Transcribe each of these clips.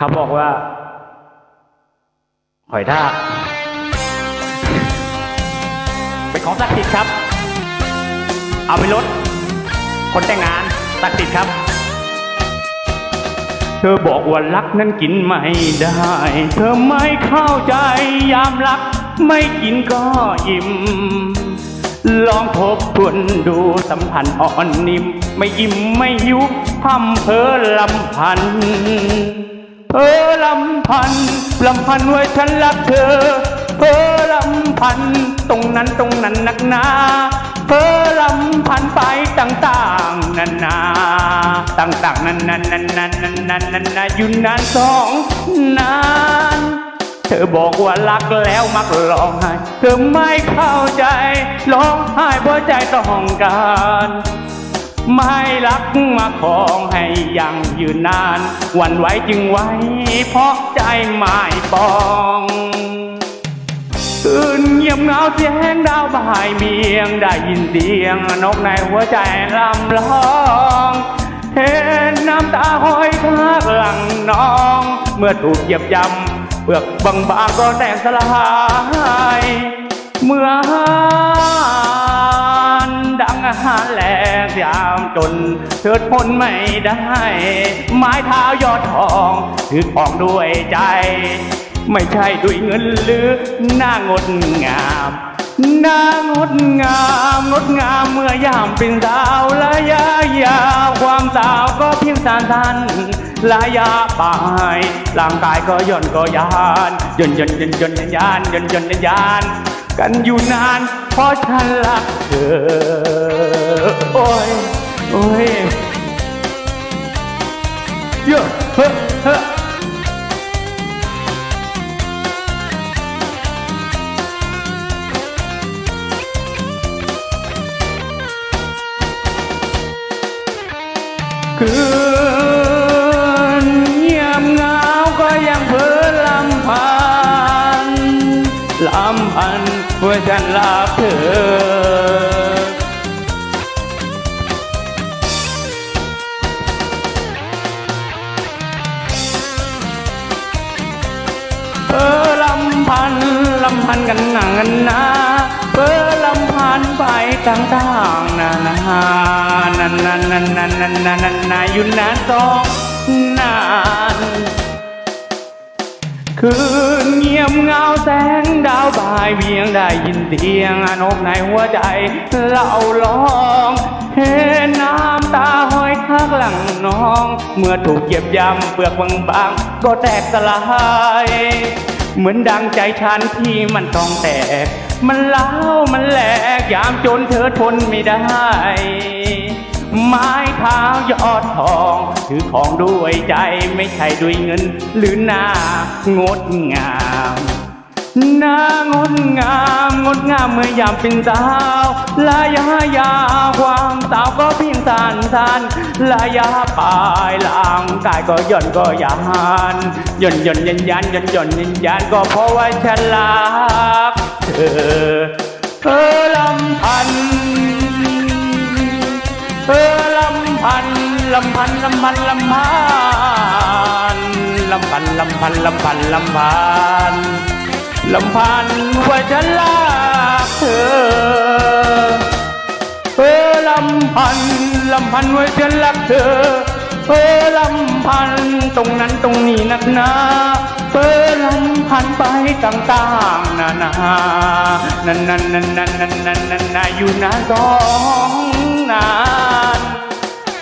เขาบอกว่า หอยทากเป็นของศักดิ์สิทธิ์ครับ เอาไปลดคนแต่งงานศักดิ์สิทธิ์ครับ เธอบอกว่ารักนั้นกินไม่ได้ เธอไม่เข้าใจยามรัก ไม่กินก็อิ่มลองทบทวนดูสัมพันธ์อ่อนนิ่ม ไม่อิ่มไม่ยุบพัมเพอลำพัน เพอลำพันลำพันไว่าฉันรักเธอเพอลำพันตรงนั้นตรงนั้นนักหนาเพอลำพันไปต่างๆนานาต่างๆนั้นนั้นนั้นนั้นนั้นนั้นนั้นนาอยู่นานสองนานเธอบอกว่ารักแล้วมักร้องไห้เธอไม่เข้าใจร้องไห้เพราะใจต้องการ ไม่รักมาของให้ยังยืนนาน วันไหวจึงไหวเพราะใจไม่ปองคืนเงียบเงาเสียงดาวบ่ายเบียง ได้ยินเสียงนกในหัวใจลำร้องเห็นน้ำตาห้อยทักหลังน้อง เมื่อถูกเหยียบย่ำเปลือกบางๆก็แตกสลายเมื่อหานดังอาหารแห จนเถิดพ้นไม่ได้ ไม้เท้ายอดทองถือของด้วยใจ ไม่ใช่ด้วยเงินหรือหน้างดงามหน้างดงามงดงามเมื่อยามเป็นสาวระยะยาวความสาวก็เพียงสานทันระยะปลายร่างกายก็ย่อนก็ยานย่นย่นย่นย่นยานย่นย่นยาน กันอยู่นานเพราะฉันรักเธอโอ้ย โอ้ยเยอะเฮ้เฮ้คืนเงียบเงาก็ยังเพ้อลำพันลำพันว่าฉันรักเธอำพันกันหนังกันนะเพ้อลำพันไปต่างๆนานานันนันนันนันนันนันนันนาอยู่นานสองนานคืนเงียบเงาแสงดาวบ่ายเวียงได้ยินเสียงอนกในหัวใจเล่าร้องเห็นน้ำตาห้อยทักหลังน้อง เมื่อถูกเหยียบย่ำเปลือกบางๆก็แตกสลาย เหมือนดังใจฉันที่มันต้องแตก มันเล้ามันแหลกยามจนเธอทนไม่ได้ ไม้เท้ายอดทอง ถือของด้วยใจไม่ใช่ด้วยเงิน หรือหน้างดงาม นางดงามงดงามเมื่อยามเป็นสาวระยะยาความสาวก็พียงสันสันระยะปลายร่างกายก็ย่นก็ยานย่นย่นยันยันย่นย่นยันยันก็เพราะว่าฉันรักเธอเธอลำพันเออลำพันลำพันลำพันลำพันลำพันลำพันลำพันลำพัน ลำพันว่าฉันรักเธอเออลำพันลำพันว่าฉันรักเธอเออลำพันตรงนั้นตรงนี้นักหนาเออลำพันไปต่างๆนานานั่นนั่นนั่นนั่นนั่นนั่นนั่นนาอยู่นานสองนาน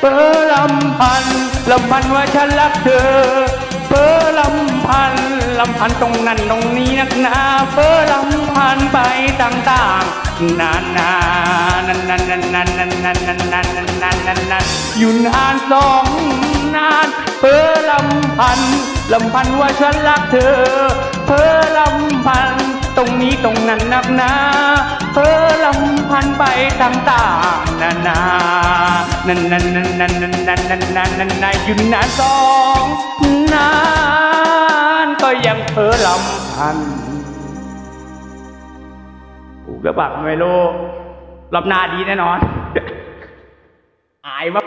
เปอลำพันลำพันว่าฉันรักเธอ เปอลำพันลำพันตรงนั้นตรงนี้นักหนาเปอลำพันไปต่างๆนานนานนนันนันนันนันนันนันนันนันนันนันนันอยู่นานสองนานเปอลำพันลำพันว่าฉันรักเธอเปอลำพันตรงนี้ตรงนั้นนักหนาเพ้อลำพันไปต่างๆนานาน นนั่นนั่นนั่นนั่นนั่นนั่นนั่นนั่นนั่นอยู่นานสองนานก็ยังเพ้อลำพันถูกหรือเปล่าไม่รู้รอบหน้าดีแน่นอน อายมาก